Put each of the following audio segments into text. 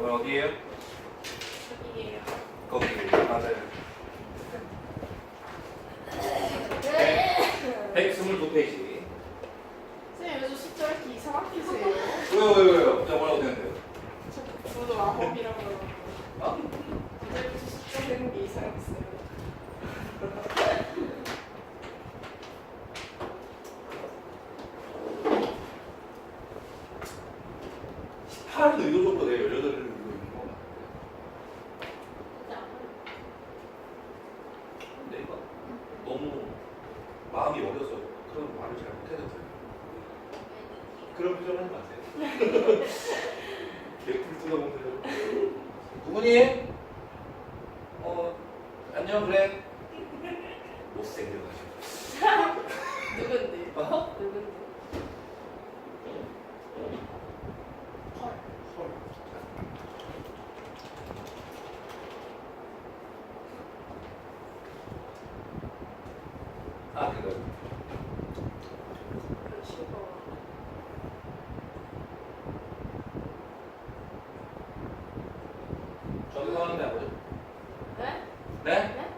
오늘 어디에요? 여기에요. 거기 맞아요. 네. 122페이지. 선생님 요즘 숫자 왜 이렇게 이상하게 세요? 왜요 왜요 왜요? 자 뭐라고 되는데요? 저도 아홉이라고 그러고. 어? 이제부터 숫자 되는 게 이상했어요. 팔은 의도적으로 내 18을 누르고 있는 거 같아요. 근데 이거 너무 마음이 어려서 그런 말을 잘 못해서 그런 표정 하지 마세요. 개풀 뜯어먹는 누구니? 어 안녕 그래. 못생겨가지고. 누군데? 어? 누군데? 헐. 헐. 아 그거. 그런 식으로. 저기 사는데 아버지. 네? 네? 네?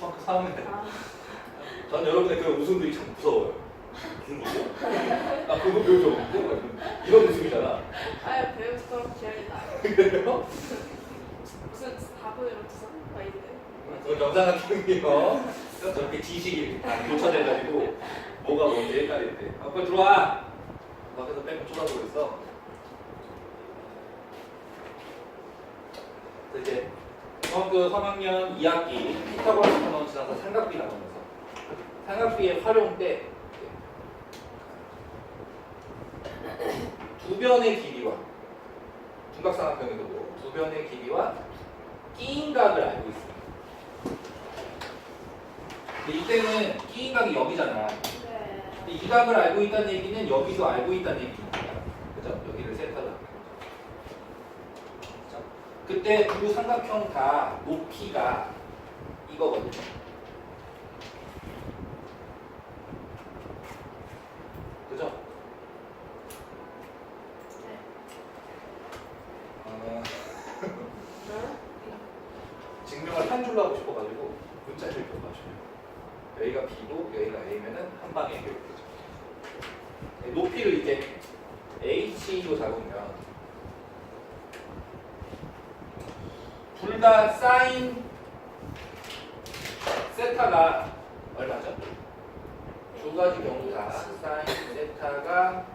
어, 그 사는데. 아, 전 여러분의 그 웃음들이 참 무서워요. 무슨 웃음? 아 그거 배우죠. 이런 웃음이잖아. 아유 배우스토록 기억이 나요. 그래요? 무슨 답을 무슨 말인데? 그건 정상학형이요. 그래서 저렇게 지식이 다 교차돼가지고 뭐가 뭔지 헷갈릴 때. 아, 빨리 들어와. 밖에서 빼고 쳐다보고 있어. 그래서 이제 중학교 3학년 2학기 피타고라스 편원 지나서 삼각비 나오면서 삼각비의 활용 때 두 변의 길이와 중각삼각형에서도 두 변의 길이와 끼인 각을 알고 있습니다. 근데 이때는 끼인 각이 여기잖아. 네. 근데 이 각을 알고 있다는 얘기는 여기도 알고 있다는 얘기입니다. 그죠? 여기를 세타로 알고 그죠? 그때 두 삼각형 다 높이가 이거거든요. 그죠? 네. 어, 네? 증명을 한 줄로 하고 싶어가지고 문자를 껴가지고 여기가 B고 여기가 A면은 한 방에 해결되죠. 네, 높이를 이제 H로 잡으면 둘다 사인 세타가 얼마죠? 두 가지 경우 다 사인 세타가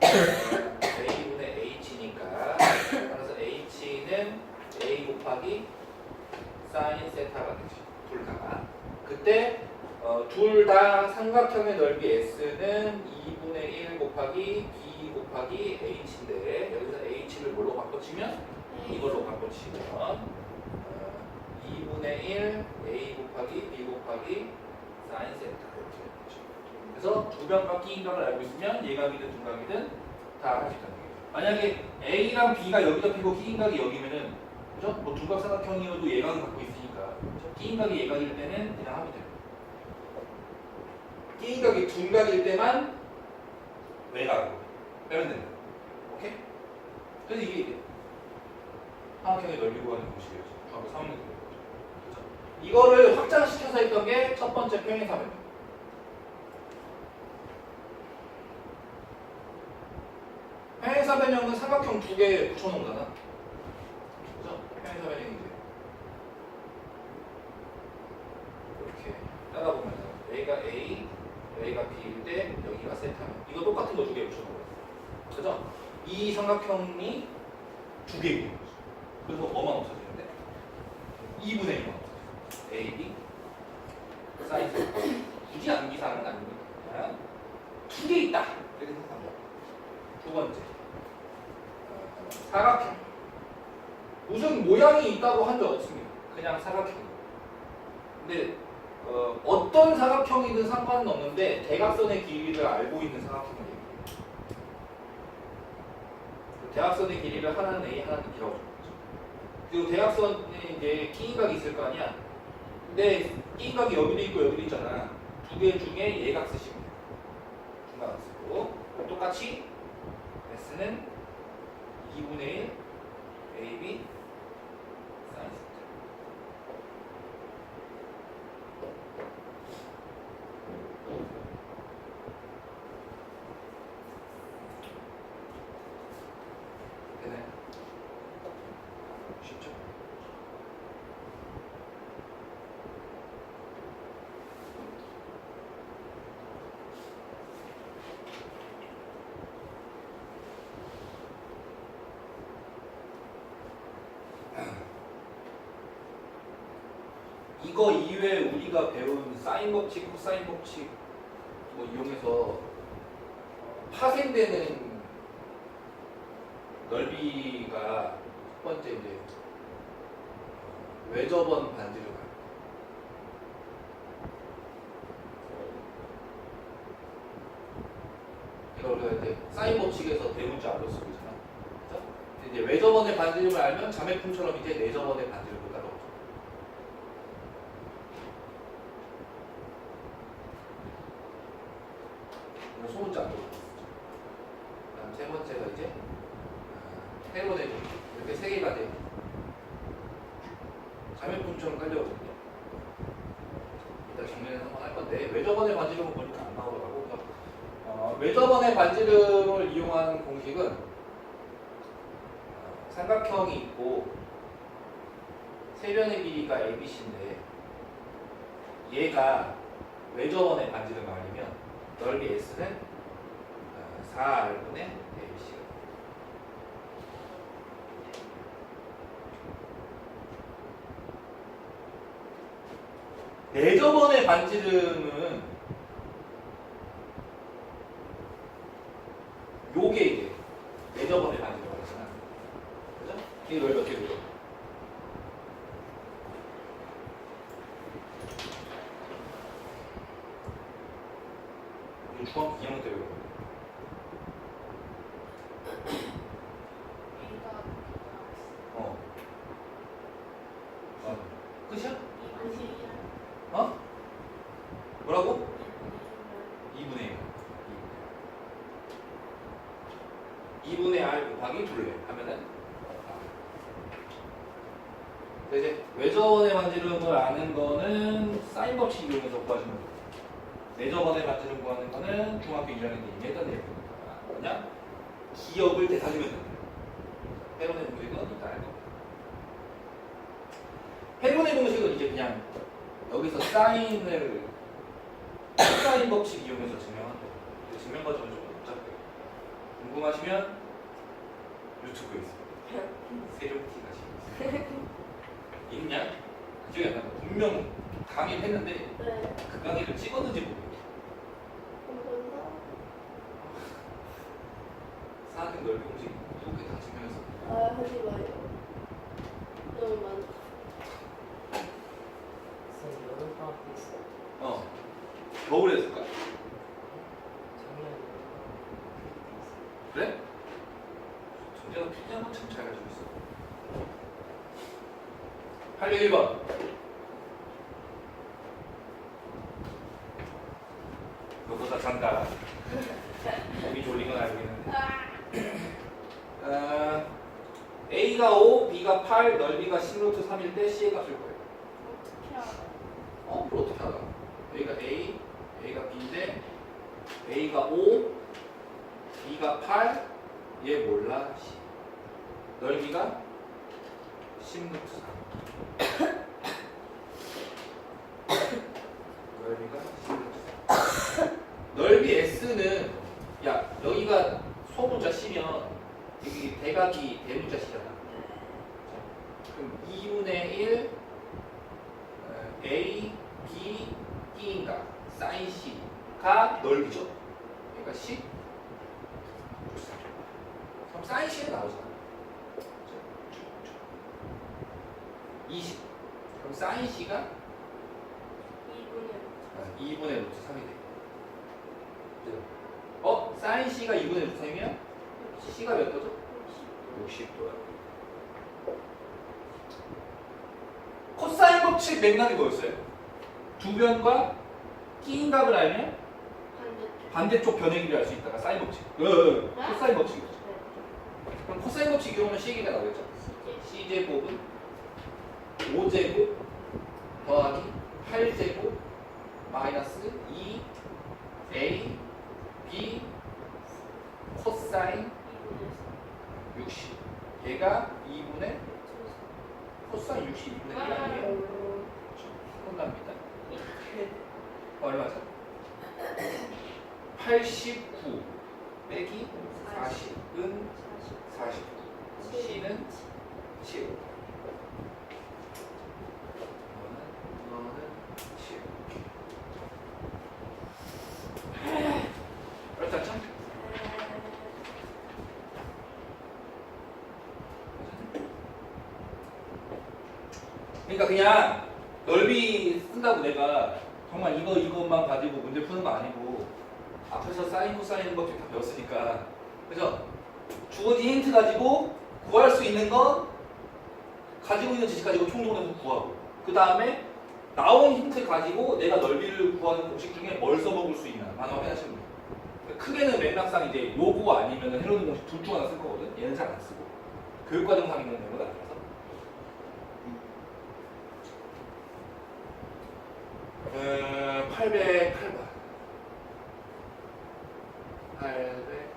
A분의 H니까 따라서 H는 A 곱하기 사인 세타가 되지 둘 다. 그때 어, 둘 다 삼각형의 넓이 S는 2분의 1 곱하기 B 곱하기 H인데 여기서 H를 뭘로 바꿔치면 이걸로 바꿔치면 어, 2분의 1 A 곱하기 B 곱하기 사인 세타 이렇게 되죠. 그래서 두 변과 끼인 각을 알고 있으면 예각이든 둔각이든 다 할 수 있다는 얘기죠. 만약에 A랑 B가 여기 잡히고 끼인 각이 여기면은 그죠? 뭐 둔각 삼각형이어도 예각을 갖고 있으니까 그죠? 끼인 각이 예각일 때는 그냥 하면 돼요. 끼인 각이 둔각일 때만 외각으로 빼면 됩니다. 오케이? 그래서 이게 삼각형의 넓이 구하는 공식이었죠. 중학교 3학년 때. 이거를 확장시켜서 했던 게 첫 번째 평행사변. 평행사변형은 삼각형 두 개 붙여놓은 거잖아. 그죠? 평행사변형이 이제 이렇게 따라 보면 A가 A, A가 B일 때 여기가 세타면 이거 똑같은 거 두 개 붙여놓은 거예요. 그죠? 이 삼각형이 두 개인 거죠. 그래서 뭐만 없어지는데? 2분의 1만 없어져 요. A, B 사이즈 굳이 암기사항은 아닙니다. 그냥 두개 있다. 이렇게 생각합니다. 두 번째 어, 사각형 무슨 모양이 있다고 한 적 없습니다. 그냥 사각형. 근데 어, 어떤 사각형이든 상관은 없는데 대각선의 길이를 알고 있는 사각형을 얘기해요. 그 대각선의 길이를 하나는 A, 하나는 B라고 적었죠. 그리고 대각선에 이제 끼인각이 있을 거 아니야. 근데 끼인각이 여기도 있고 여기도 있잖아. 두 개 중에 예각 쓰시면 돼요. 안 쓰고 똑같이 S는 2분의 1 AB 사인 세타 되나요? 쉽죠? 이거 이외에 우리가 배운 사인 법칙, 코사인 법칙 뭐 이용해서 파생되는 넓이가 첫 번째 이제 외접원 반지를 가요. 이거 우리가 이제 사인 법칙에서 대문자 알로 쓰고 있잖아. 이제 외접원의 반지름을 알면 자매품처럼 이제 내접원의 반지름을 따라오죠. 이거 소문자 알로 쓰죠. 그다음 세 번째가 이제 아, 헤론의 종 이렇게 세 개가 돼. 자매품처럼 깔려오거든요. 정리해서 한번 할 건데 외접원의 반지름은 보니까 안 나오더라고. 어, 외접원의 반지름을 이용하는 공식은 어, 삼각형이 있고 세변의 길이가 ABC인데 얘가 외접원의 반지름 아니면 넓이 S는 4R분의 ABC 가 내접원의 반지름은 요게 이제 내접원의 반지름이라고 하잖아. 그죠? 이게 돼요? 이거 중학교 2학년 때. A가 어. 어. 끝이야? 이분의 어? 뭐라고? 1 2분의 1. 2분의 R 곱하기 둘레 하면은 근데 이제 외접원의 반지름을 아는 거는 사인 법칙 이용해서 구하시면 돼요. 내접원의 반지름 구하는 거는 중학교 1학년 때 이미 했던 내용이니까 그냥 기억을 되살리면 됩니다. 헤론의 공식은 이따 할 겁니다. 헤론의 공식은 이제 그냥 여기서 사인을 사인 법칙 이용해서 증명한 거예요. 근데 증명 과정은 좀 복잡해요. 궁금하시면 유튜브에 있습니다. 세종티가 지금 있어요. 있냐? 기억이 안 나요. 분명 강의를 했는데 네. 그 강의를 찍었는지 모르겠어요. 감사합니다. 사학년 넓이 공식 이렇게 다 증명해서 아 하지 마요. 너무 많아. 선생님 여름 방학 때 있어요. 어 겨울에 했을까? 작년에 여름 방학 그래? 정재가 필기한 참잘 가지고 있어. 81번. 너보다 잔다. 몸이 졸린 건 알고 있는데. 아. 어, A가 5, B가 8, 넓이가 10루트 3일 때 C의 값을 구해요. 어떻게 알아? 어? 그걸 어떻게 알아? A가 A, A가 B인데 A가 5, B가 8, 얘 몰라 C. 넓이가 10루트 3. 넓이가 10루트 3. 넓이 S는 야 여기가 소문자 C면 여기 대각이 대문자 C잖아. 그럼 2분의 1 어, A, B, D인가 사인 C가 넓이죠. 그러니까 10 그럼 사인 C는 나오잖아. 20 그럼 사인 C가 2분의 2분의 루트 3이 돼. 어? 사인 C가 2분의 루트 3이면 C가 몇 도죠? 60도야. 코사인 법칙 맥락이 뭐였어요? 두 변과 끼인 값을 알면 반대쪽. 길이를 알 수 있다가 사인 법칙. 어, 어, 코사인 법칙이죠. 네. 그럼 코사인 법칙 이용하면 C기가 나오겠죠. C제곱은 5제곱 더하기 8제곱 마이너스 2A B 코사인 60 얘가 2분의 코사인 62분의 1 아니에요? 혼납니다 얼마죠? 89 빼기 40은 49 C는 7 너는 7 그렇지 않죠? 그러니까 그냥 넓이 쓴다고 내가 정말 이거 이것만 가지고 문제 푸는 거 아니고 앞에서 사인 코사인 법칙 다 배웠으니까 그래서 주어진 힌트 가지고 구할 수 있는 건 가지고 있는 지식 가지고 총동해서 구하고 그 다음에 나온 힌트 가지고 내가 넓이를 구하는 공식 중에 뭘 써먹을 수 있나 만화 해하시면 돼요. 크게는 맥락상 이제 요거 아니면 헤로드 공식 둘 중 하나 쓸 거거든. 얘는 잘 안 쓰고. 교육과정상 있는 내용은 아니라서. 음, 808번. 800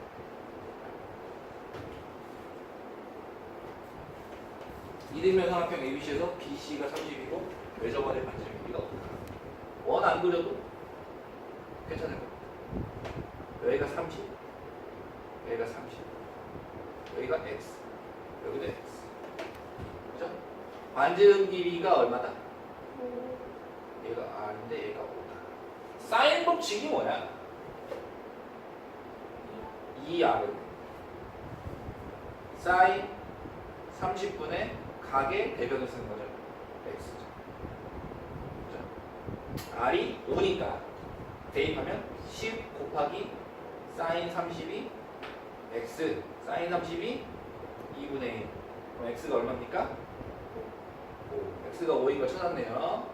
이등변 삼각형 ABC에서 BC가 30이고 외접원의 반지름 길이가. 원 안 그려도 괜찮을 거야. 여기가 30, 여기가 30, 여기가 X, 여기도 X. 그죠? 반지름 길이가 얼마다? 얘가 R인데 얘가 5다. 사인 법칙이 뭐야? 2R은 사인 30분의 각의 대변을 쓰는 거죠. X죠. 그죠? R이 5니까 대입하면 10 곱하기 사인 30이 X 사인 30이 2분의 1 그럼 X가 얼마입니까? 5 X가 5인 걸 찾았네요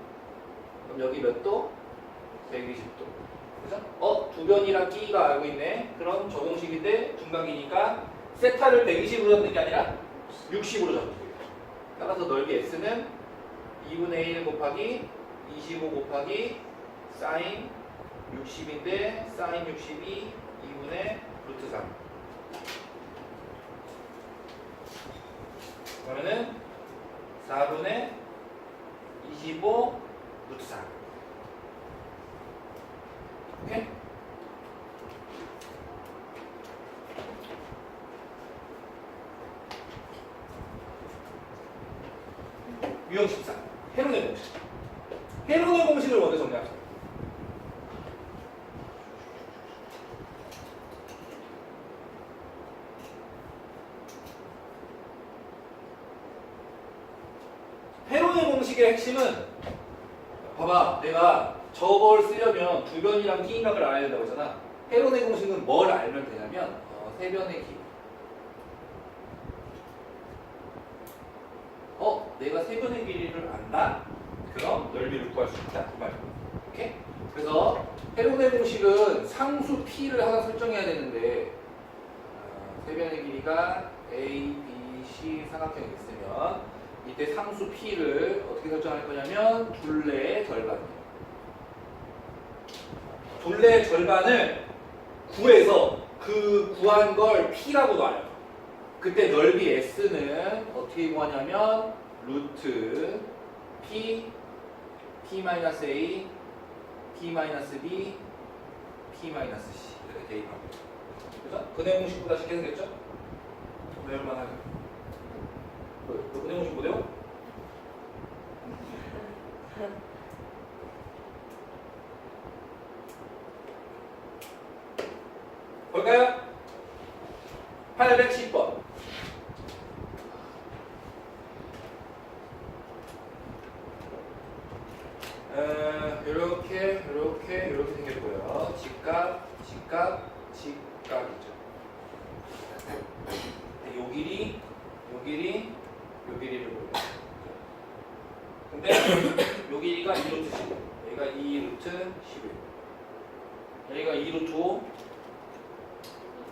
그럼 여기 몇 도? 120도 그죠? 어? 두 변이랑 끼가 알고 있네 그럼 저공식인데 중간기니까 세타를 120으로 잡는 게 아니라 60으로 잡는 거예요 따라서 넓이 S는 2분의 1 곱하기 25 곱하기 사인 60인데 사인 60이 2분의 루트 3 그러면은 4분의 25 루트 4 오케이? 유형 14 헤론의 공식 헤론의 공식을 먼저 정리합시다 헤론의 공식의 핵심은 봐봐 내가 저걸 쓰려면 두 변이랑 끼인각을 알아야 된다고 했잖아 헤론의 공식은 뭘 알면 되냐면 어, 세 변의 기 어? 내가 세 변의 길이를 안다? 그럼 넓이를 구할 수 있다 그 말이야 오케이? 그래서 헤론의 공식은 상수 p를 하나 설정해야 되는데 어, 세 변의 길이가 a, b, c 삼각형이 있으면 이때 상수 p를 어떻게 설정할 거냐면 둘레의 절반이에요. 둘레의 절반을 구해서 그 구한 걸 p라고 놔요. 그때 넓이 s는 어떻게 구하냐면 루트 p p-a p-b p-c 이렇게 대입합니다. 그래서 근해 공식보다 쉽게 생겼죠? 외울만 하죠. 그, 공식 못 외워? 볼까요? 810번. 어, 이렇게, 이렇게, 이렇게 생겼고요. 직각, 직각, 직각이죠. 근데 요 길이, 요 길이, 요 길이를 보여요. 근데 요 길이가 2루트 15, 여기가 2루트 11. 여기가 2루트 5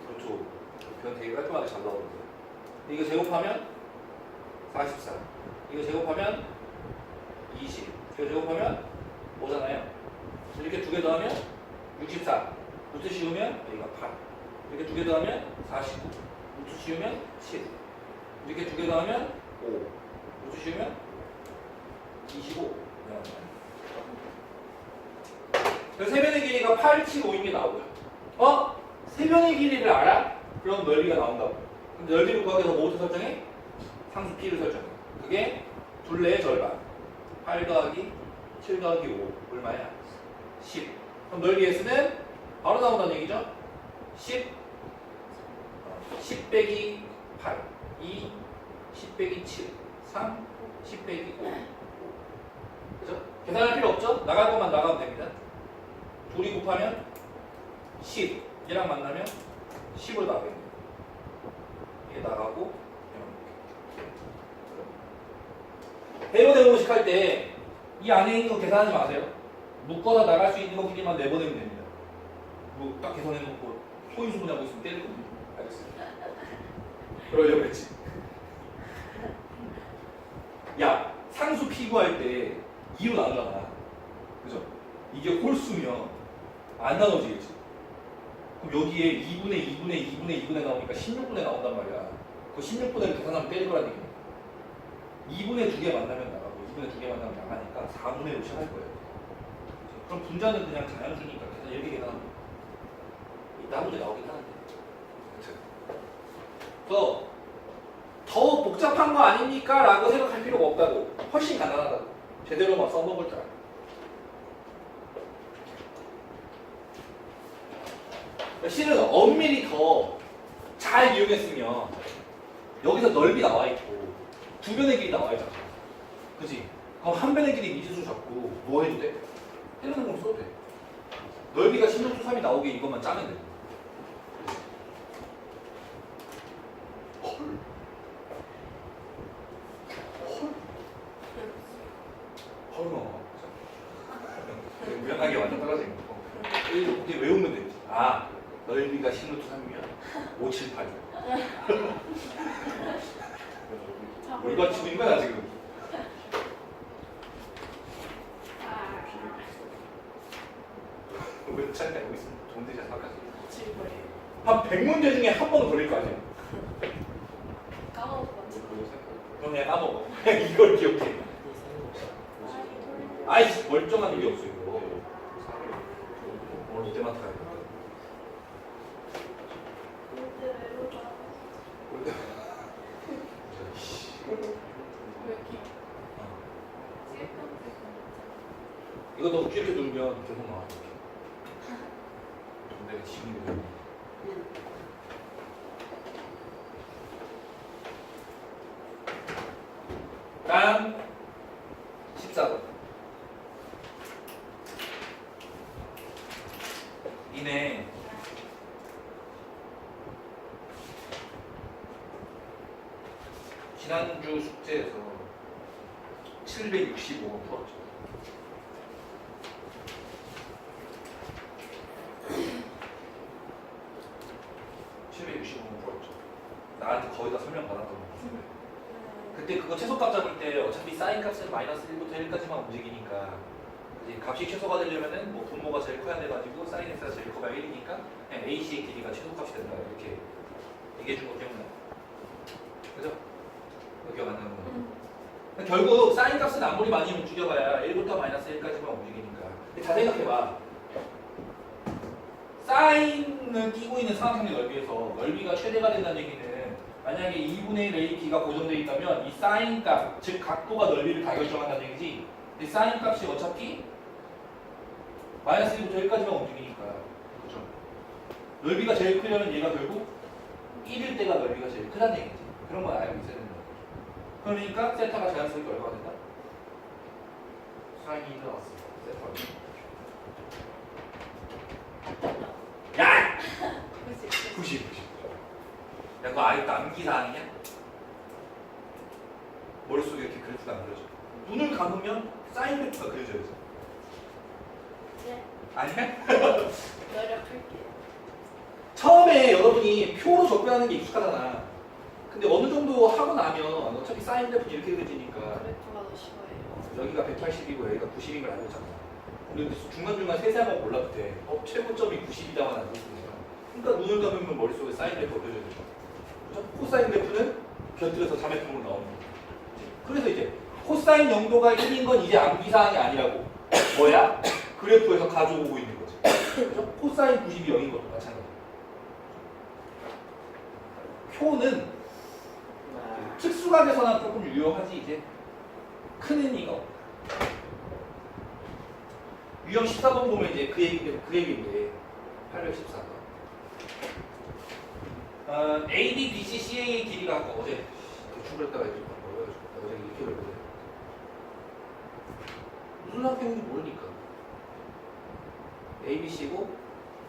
루트 5 그건 되게 깔끔하게 잘 나오는데 이거 제곱하면 44 이거 제곱하면 20 이거 제곱하면 5잖아요 이렇게 두 개 더하면 64 루트 씌우면 여기가 8 이렇게 두 개 더하면 49 루트 씌우면 7 이렇게 두 개 더하면 5 루트 씌우면 25 그래서 세변의 길이가 8, 7, 5인 게 나오죠 어? 세변의 길이를 알아? 그럼 넓이가 나온다고 그럼 넓이를 구하기 위해서 뭐부터 설정해? 상수 P를 설정해 그게 둘레의 절반 8 더하기 7 더하기 5 얼마야? 10 그럼 넓이 S는 바로 나온다는 얘기죠? 10 어, 10 빼기 8 2 10 빼기 7 3 10 빼기 5 그죠? 계산할 필요 없죠? 나갈 것만 나가면 됩니다. 둘이 곱하면 10 얘랑 만나면 10으로 나가겠네요. 이게 나가고 대로 대로식 할 때 이 안에 있는 거 계산하지 마세요. 묶어서 나갈 수 있는 거 길이만 내보내면 됩니다. 뭐 딱 계산해놓고 소인수 분 하고 있으면 때릴 겁니다 알겠어요 그러려고 했지. 야 상수 피구할 때 2로 나누잖아. 그죠? 이게 홀수면 안 나눠지겠지. 그럼 여기에 2분의 2분의 2분의 2분의 나오니까 16분의 나온단 말이야. 그 16분의 계산하면 때릴 거란 얘기야 2분의 두개 만나면 나가고 2 분의 두 개 만나면 나가니까 4분의 5 시작할 거예요 그럼 분자는 그냥 자연수니까 계산 이렇게 계산하면 돼. 이따 문제 나오긴 하는데? 그래서 더 복잡한 거 아닙니까? 라고 생각할 필요가 없다고 훨씬 간단하다고 제대로 막 써먹을 줄 알아 실은 엄밀히 더 잘 이용했으면 여기서 넓이 나와 있고 두 변의 길이 나와 있잖아 그지? 그럼 한 변의 길이 미지수 잡고 뭐 해도 돼? 때리는 건 써도 돼 넓이가 16수 3이 나오게 이것만 짜면 돼 헐. 헐. 헐어. 무연하게 완전 떨어진 거. 이게 외우면 되지. 아, 넓이가 16수 3이면 5, 7, 8. 뭘 맞추고 있는 거야 지금? 500차례 알고 있으면 돈 되지 않아. 가서 한 100문제 중에 한 번 걸릴 거 아니에요? 까먹고 넌 그냥 까먹어. 이걸 기억해. 아이씨, 멀쩡한 일이 없어, 이거. 오늘 이때만 타야 돼. 이거 너무 길게 누르면 계속 나와. 근데 지금 왜? 다음 14번. 이네 지난주 숙제에서 765번 풀었죠. 칠 765번 풀었죠. 나한테 거의 다 설명 받았던 거 같은데. 그때 그거 최소값 잡을 때 어차피 사인 값은 마이너스 1부터 1까지만 움직이니까 이제 값이 최소가 되려면은 뭐 분모가 제일 커야 돼가지고 사인 x가 제일 커야 1이니까 그냥 ac의 길이가 된다 이렇게 얘기해 준거 기억나요? 그죠? 기억 안 나는 거 결국 사인 값은 아무리 많이 움직여봐야 1부터 마이너스 1까지만 움직이니까 근데 잘 생각해봐 사인을 끼고 있는 삼각형의 넓이에서 넓이가 최대가 된다는 얘기는 만약에 2분의 1 AP가 고정되어 있다면 이 사인 값, 즉 각도가 넓이를 다 결정한다는 얘기지 이 사인 값이 어차피 마이너스 1부터 1까지만 움직이니까? 넓이가 제일 크려면 얘가 결국 1일 때가 넓이가 제일 크다는 얘기지 그런 걸 알고 있어야 된다 그러니까 세타가 자연스럽게 얼마가 된다? 사인이 2 나왔어 세타 야! 그치. 90, 90. 야, 그거 아직도 암기사항이냐? 머릿속에 이렇게 그래프가 안 그려져. 눈을 감으면 사인 그래프가 그려져야지. 네. 아니야? 노력할게요. 처음에 여러분이 표로 접근하는 게 익숙하잖아. 근데 어느 정도 하고 나면 어차피 사인 그래프 이렇게 그려지니까. 여기가 180이고 여기가 90인 걸 알고 있잖아. 근데 중간중간 세세한 거 돼. 어, 최고점이 90이다만 알고 있으니까. 그러니까 눈을 감으면 머릿속에 사인 그래프 그려져야 되죠. 그죠? 코사인 그래프는 곁들여서 자매품으로 나오는 거죠. 그래서 이제 코사인 영도가 1인 건 이제 암기사항이 아니라고. 뭐야? 그래프에서 가져오고 있는 거지. 그죠? 코사인 90이 0인 것도 마찬가지. 표는 아, 특수각에서는 조금 유용하지 이제 큰 의미가 없다. 유형 14번 보면 이제 그 얘기 그 얘기인데 814번. 어, A, B, B, C, C의 길이가 아까 어제 대충 그랬다가 이제 바꿔요. 어제 이렇게 그랬거든. 무슨 상태인지 모르니까. A, B, C고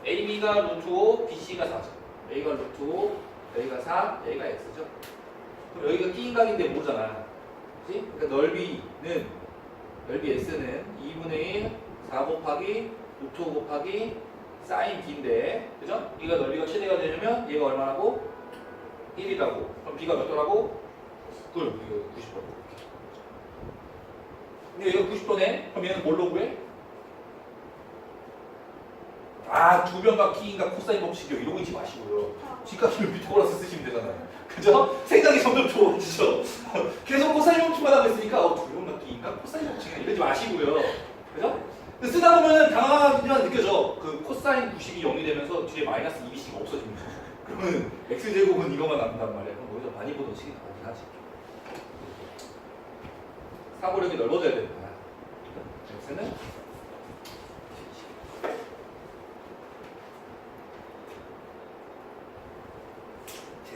A, B가 루트 5, B, C가 4죠. A가 루트 5, A가 4, A가 X죠. 그럼 여기가 끼인각인데 모르잖아. 그치? 그러니까 넓이는, 넓이 S는 2분의 1, 4 곱하기, 루트 5 곱하기, 사인 B인데, 그죠? B가 넓이가 최대가 되려면 얘가 얼마라고? 1이라고. 그럼 B가 몇 도라고? 그, 이거 90도라고. 근데 얘가 90도네? 그럼 얘는 뭘로 구해? 아, 두 변과 키인가 코사인 법칙이요. 이러고 있지 마시고요. 직각이면 피타고라스 쓰시면 되잖아요. 그죠? 생각이 점점 좋아지죠. 계속 코사인 법칙만 하고 있으니까 어, 두려운 느낌인가? 코사인 법칙은 이러지 마시고요. 그죠? 쓰다 보면은 당황하지만 느껴져. 그 코사인 90이 0이 되면서 뒤에 마이너스 2bc가 없어집니다. 그러면 x제곱은 이거만 남는단 말이야. 그럼 거기서 많이 보던 식이 나오긴 하지. 사고력이 넓어져야 되는 거야. x는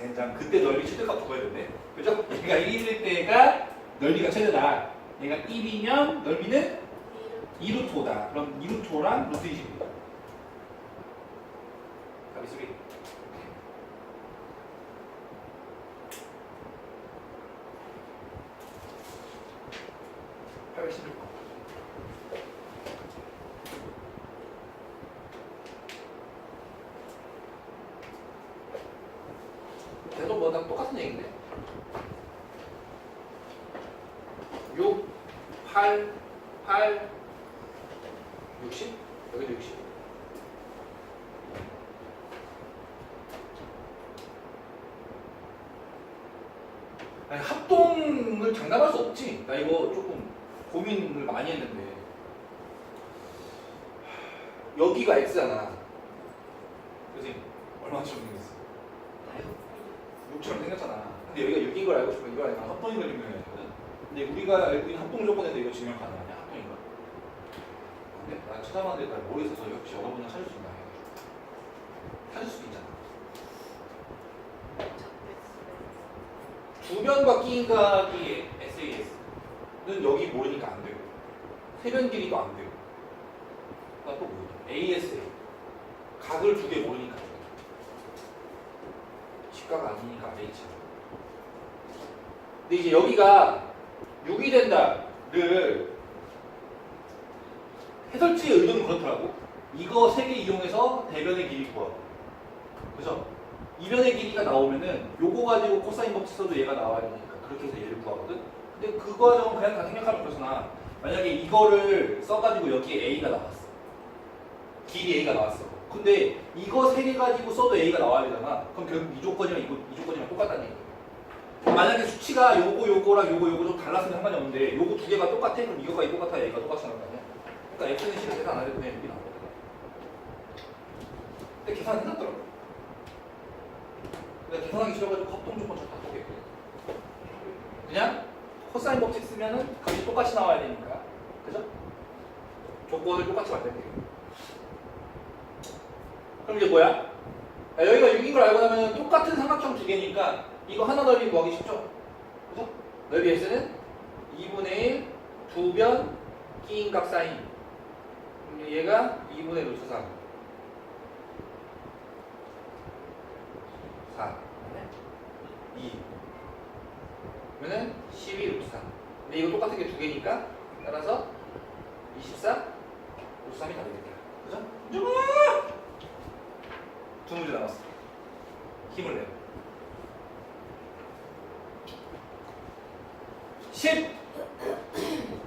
젠장 그때 넓이 최대값 두어야 되네. 그죠? 얘가 1일 때가 넓이가 최대다. 얘가 1이면 넓이는 2루트 5다. 그럼 2루트 5랑 루트 20이다. 답이 3. (816번) 계속 뭐다 똑같은 얘기인데 6 8 8 60? 여기도 60 아니 합동을 장담할 수 없지 나 이거 조금 고민을 많이 했는데 여기가 X잖아 그지? 얼마나 좀 생겼어 6처럼 생겼잖아. 근데 여기가 6인 걸 알고 싶으면 이거 아니면 합동인 걸 증명해야 되거든. 근데 우리가 알고 있는 합동 조건에서 이거 증명 가능하냐? 합동인 거. 근데 나 찾아봤는데 잘 모르겠어서 혹시 여러분은 찾을 수 있나 해가지고. 찾을 수도 있잖아. 주변과 끼인각이 SAS는 여기 모르니까 안 되고 세변 길이도 안 되고 그다음 또 뭐야? ASA 각을 두 개 모르니까 안 돼. 직각 아니니까 H. 근데 이제 여기가 6이 된다를 해설지의 의도는 그렇더라고. 이거 세 개 이용해서 대변의 길이 구하고. 그죠? 이변의 길이가 나오면은 요거 가지고 코사인 법칙 써도 얘가 나와야 되니까 그렇게 해서 얘를 구하거든. 근데 그 과정은 그냥 다 생략하면 그렇잖아. 만약에 이거를 써가지고 여기에 A가 나왔어. 길이 A가 나왔어. 근데 이거 세 개 가지고 써도 A가 나와야 되잖아. 그럼 결국 이 조건이랑 이거, 이 조건이랑 똑같다는 얘기야. 만약에 수치가 요거 요거랑 요거 요거 좀 달랐으면 상관이 없는데 요거 두 개가 똑같아? 그럼 이거가 이거 같아 A가 똑같이 나올 거 아니야? 그러니까 X는 C를 계산 안 해도 그냥 여기 나오거든. 근데 계산 해놨더라고. 근데 계산하기 싫어가지고 합동 조건 잘 바꾸겠거든. 그냥 코사인 법칙 쓰면은 값이 똑같이 나와야 되니까. 그죠? 조건을 똑같이 만들면 돼요. 그럼 이제 뭐야? 야, 여기가 6인 걸 알고 나면 똑같은 삼각형 두 개니까 이거 하나 넓이 구하기 쉽죠? 그죠? 넓이 S는 2분의 1 두변 끼인각 사인 그럼 얘가 2분의 루트 3 4 2 그러면은 12 루트 3 근데 이거 똑같은 게 두 개니까 따라서 24 루트 3이 답이 됩니다 그죠? 두 문제 남았어. 힘을 내요.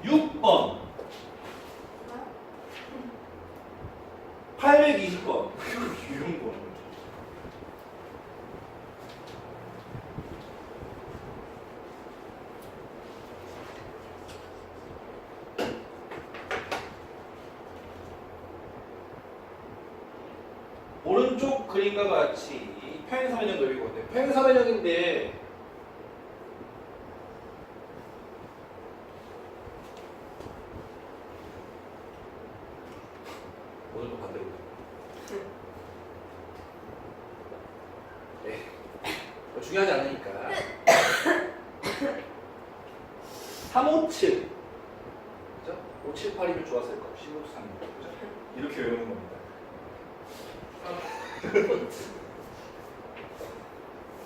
16번. 820번. 이런 거. 오른쪽 그림과 같이 평행사면적 넓이거든요. 평행사면적인데 오늘도 반대로. 네. 뭐 중요하지 않으니까. 357. 그죠? 578이면 좋았을 거. 15, 3. 그죠? 이렇게 외우는 겁니다.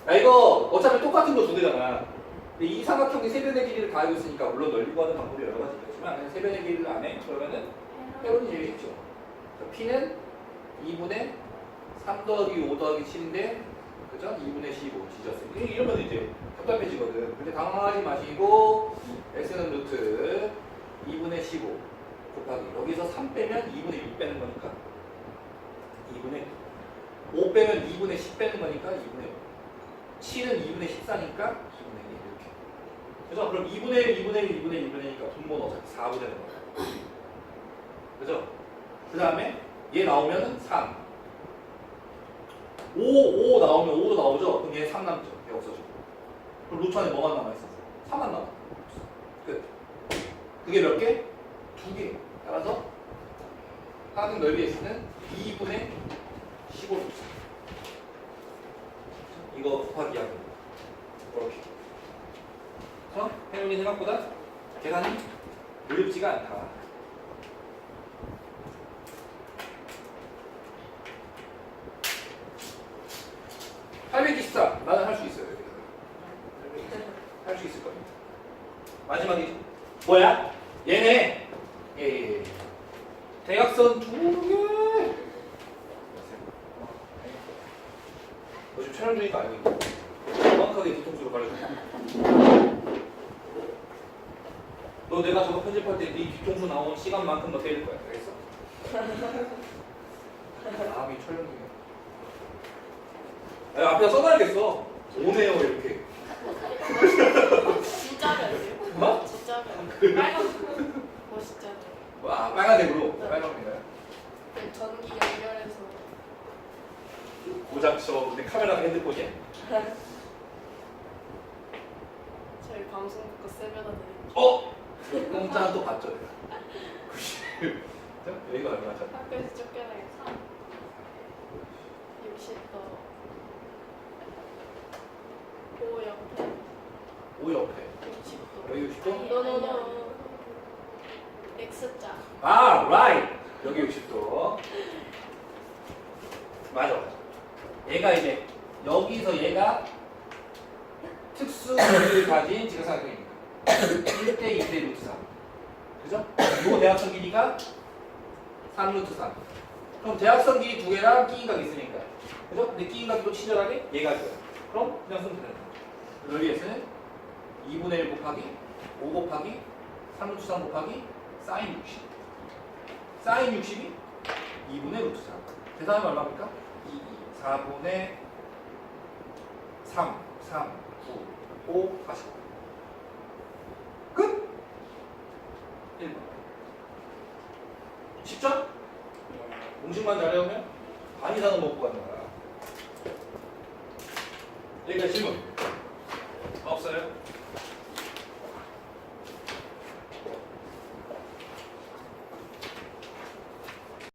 야 이거 어차피 똑같은 거 두 개잖아. 이 삼각형이 세변의 길이를 가지고 있으니까 물론 넓이 구하는 방법이 여러 가지 있겠지만 세변의 길이를 안 해. 그러면은 해론이 제일 쉽죠. P는 2분의 3 더하기 5 더하기 7인데 그죠? 2분의 15 지졌어요. 이- 이러면 이제 답답해지거든. 근데 당황하지 마시고 x는 루트 2분의 15 곱하기 여기서 3 빼면 2분의 6 빼는 거니까 2분의 5 빼면 2분의 10 빼는 거니까 2분의 5 7은 2분의 14니까 2분의 1 이렇게 그죠? 그럼 2분의 1, 2분의 1, 2분의 1, 2분의 1이니까 분모는 어차피 4분의 1 그죠? 그 다음에 얘 나오면은 3 5, 5 나오면 5도 나오죠? 그럼 얘 3 남죠? 얘 없어지고 그럼 루트 안에 뭐가 남아있어? 3만 남아 끝 그게 몇 개? 두 개. 따라서 하등 넓이 S는 2분의 15 이거 곱하기 하기 이렇게 그래서 혜윤이 생각보다 계산이 어렵지가 않다 (824) 나는 할 수 있어요. 할 수 있을 겁니다. 마지막이죠 뭐야? 얘네. 예, 예, 예. 대각선 두개. 너 지금 촬영 중이니까 알고 있고 정확하게 뒤통수로 가려줘 너 내가 저거 편집할 때 네 뒤통수 나온 시간만큼 너 때릴 거야. 알겠어? 다음이 촬영 중이야 야, 앞에다 써놔야겠어. 오네요 이렇게. 진짜로 해요? 뭐? 진짜로 빨간 멋있잖아요 와 빨간색으로. 빨간색이야 그 전기 연결해서. 고장쳐 근데 카메라가 핸드폰이야? 저희 방송 듣고 드릴게요 어? 공짜는 또 봤죠 내가. 90 여기가 얼마죠? 학교에서 쫓겨나게 3 60도 5 옆에 5 옆에 60도 여기 60도? 노노노 X자 아, right. 여기 60도. 맞아. 얘가 이제 여기서 얘가 특수 거리를 가진 지각삼각형입니다. 1대 2대 루트 3. 그죠? 요 대각선 길이가 3 루트 3. 그럼 대각선 길이 두 개랑 끼인각이 있으니까. 그죠? 근데 끼인각이 또 친절하게 얘가 있어요. 그럼 그냥 쓰면 되는 거 죠. 여기에서는 2분의 1 곱하기 5 곱하기 3 루트 3 곱하기 사인 60. 사인 60이 2분의 루트 3. 계산하면 얼마입니까? 2, 2, 4분의 3, 3, 9, 5, 45. 끝! 1번. 쉽죠? 공식만 잘 외우면 반 이상은 먹고 가는 거야. 여기까지 질문. 없어요?